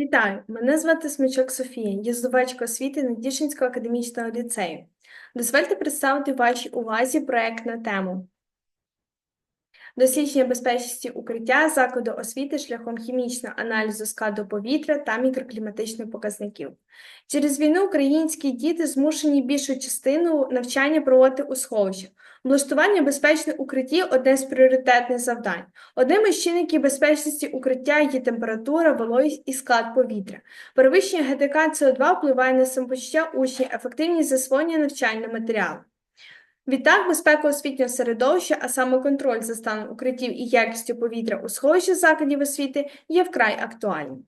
Вітаю! Мене звати Смичок Софія, я здобувачка освіти Надішинського академічного ліцею. Дозвольте представити вашій увазі проект на тему дослідження безпечності укриття закладу освіти шляхом хімічного аналізу складу повітря та мікрокліматичних показників. Через війну українські діти змушені більшу частину навчання проводити у сховищах. Облаштування безпечних укриттів одне з пріоритетних завдань. Одним із чинників безпечності укриття є температура, вологість і склад повітря. Перевищення ГДК СО2 впливає на самопочуття учнів, ефективність засвоєння навчального матеріалу. Відтак, безпека освітнього середовища, а саме контроль за станом укриттів і якістю повітря у сховищі закладів освіти є вкрай актуальним.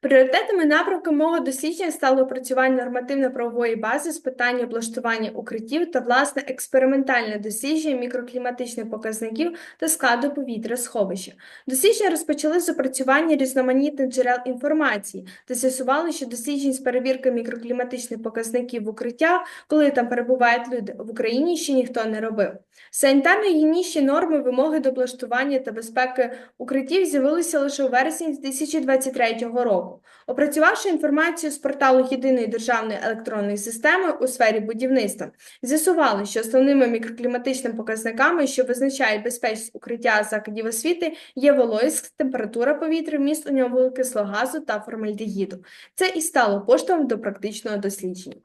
Пріоритетами напрямку мого дослідження стало опрацювання нормативно-правової бази з питання облаштування укриттів та власне експериментальне дослідження мікрокліматичних показників та складу повітря сховища. Дослідження розпочали з опрацювання різноманітних джерел інформації та з'ясували, що досліджень з перевірки мікрокліматичних показників в укриттях, коли там перебувають люди, в Україні ще ніхто не робив. Санітарно-гігієнічні норми, вимоги до облаштування та безпеки укриттів з'явилися лише у вересні 2023 року року. Опрацювавши інформацію з порталу Єдиної державної електронної системи у сфері будівництва, з'ясували, що основними мікрокліматичними показниками, що визначають безпечність укриття закладів освіти, є вологість, температура повітря, вміст у нього вуглекислого газу та формальдегіду. Це і стало поштовхом до практичного дослідження.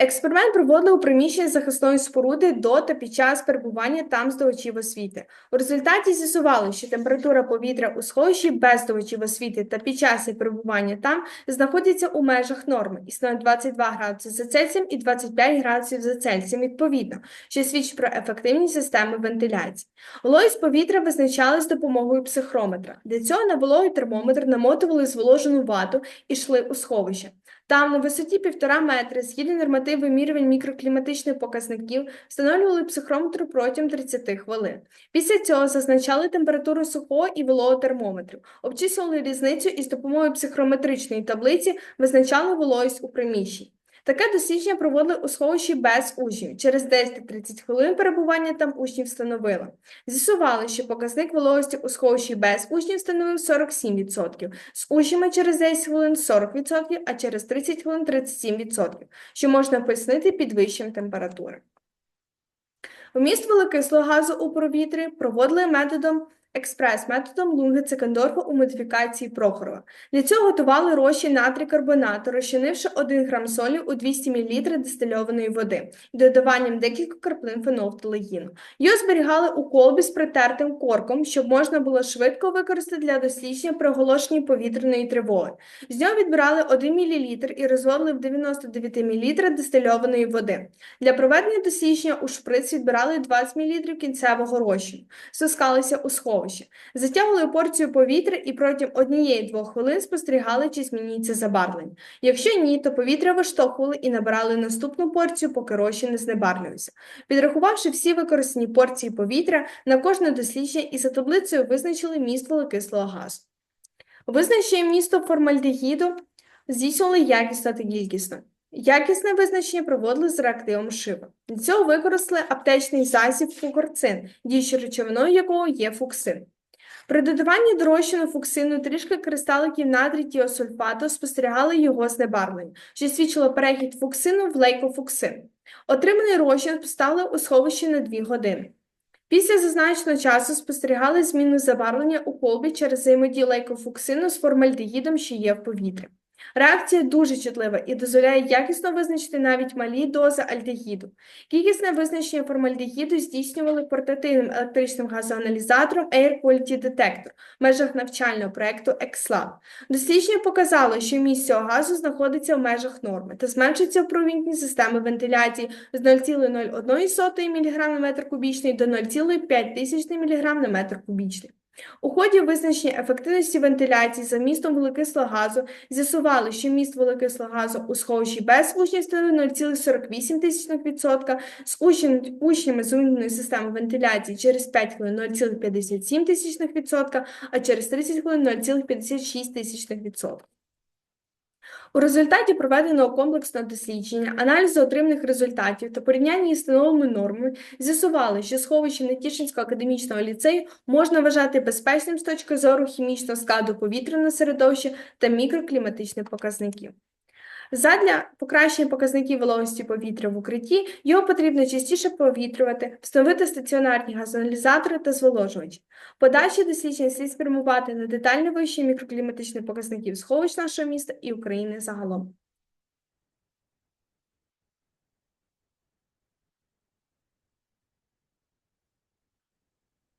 Експеримент проводили у приміщенні захисної споруди до та під час перебування там здобувачів освіти. У результаті з'ясували, що температура повітря у сховищі без здобувачів освіти та під час перебування там знаходиться у межах норми, існує 22 градуси за Цельсієм і 25 градусів за Цельсієм відповідно, що свідчить про ефективність системи вентиляції. Вологість повітря визначали з допомогою психрометра. Для цього на вологий термометр намотували зволожену вату і йшли у сховище. Там на висоті 1,5 метри, згідно норматив вимірювань мікрокліматичних показників, встановлювали психрометр протягом 30 хвилин. Після цього зазначали температуру сухого і вологого термометрів, обчислювали різницю і з допомогою психрометричної таблиці визначали вологість у приміщенні. Таке дослідження проводили у сховищі без учнів. Через 10-30 хвилин перебування там учнів встановили. З'ясували, що показник вологості у сховищі без учнів становив 47%, з учнями через 10 хвилин 40%, а через 30 хвилин 37%, що можна пояснити підвищенням температури. Вміст великислого газу у повітрі проводили методом експрес-методом Лунги Цикандорфа у модифікації Прохорова. Для цього готували розчин натрій карбонату, розчинивши 1 грам солі у 200 мл дистильованої води і додаванням декількох краплин фенофталегіну. Його зберігали у колбі з притертим корком, щоб можна було швидко використати для дослідження при оголошенні повітряної тривоги. З нього відбирали 1 мл і розводили в 99 мл дистильованої води. Для проведення дослідження у шприц відбирали 20 мл кінцевого розчину, спускалися у сховище сховище, затягували порцію повітря і протягом однієї-двох хвилин спостерігали, чи змінюється забарвлення. Якщо ні, то повітря виштовхували і набирали наступну порцію, поки рощі не знебарвлювався. Підрахувавши всі використані порції повітря, на кожне дослідження і за таблицею визначили міст вуглекислого газу. Визначення місто формальдегіду здійснювали якісно та кількісно. Якісне визначення проводили з реактивом шива. Для цього використали аптечний засіб фукорцин, діючою речовиною якого є фуксин. При додаванні до розчину фуксину трішки кристаликів натрій тіосульфату спостерігали його знебарвлення, що свідчило перехід фуксину в лейкофуксин. Отриманий розчин поставили у сховищі на 2 години. Після зазначеного часу спостерігали зміну забарвлення у колбі через взаємодію лейкофуксину з формальдегідом, що є в повітрі. Реакція дуже чутлива і дозволяє якісно визначити навіть малі дози альдегіду. Кількісне визначення формальдегіду здійснювали портативним електричним газоаналізатором Air Quality Detector в межах навчального проєкту EXLAB. Дослідження показало, що місць цього газу знаходиться в межах норми та зменшується в провінтній системи вентиляції з 0,01 мг на метр кубічний до 0,5 мг на метр кубічний. У ході визначення ефективності вентиляції за містом вуглекислого газу з'ясували, що міст вуглекислого газу у сховищі без учнів становив 0,48%, з учнями з системи вентиляції через 5 хвилин 0,57%, а через 30 хвилин 0,56%. У результаті проведеного комплексного дослідження, аналізу отриманих результатів та порівняння із становими нормами з'ясували, що сховище Нетішинського академічного ліцею можна вважати безпечним з точки зору хімічного складу повітряного середовища та мікрокліматичних показників. Задля покращення показників вологості повітря в укритті його потрібно частіше повітрювати, встановити стаціонарні газоаналізатори та зволожувачі. Подальші дослідження слід спрямувати на детальне вивчення мікрокліматичних показників сховищ нашого міста і України загалом.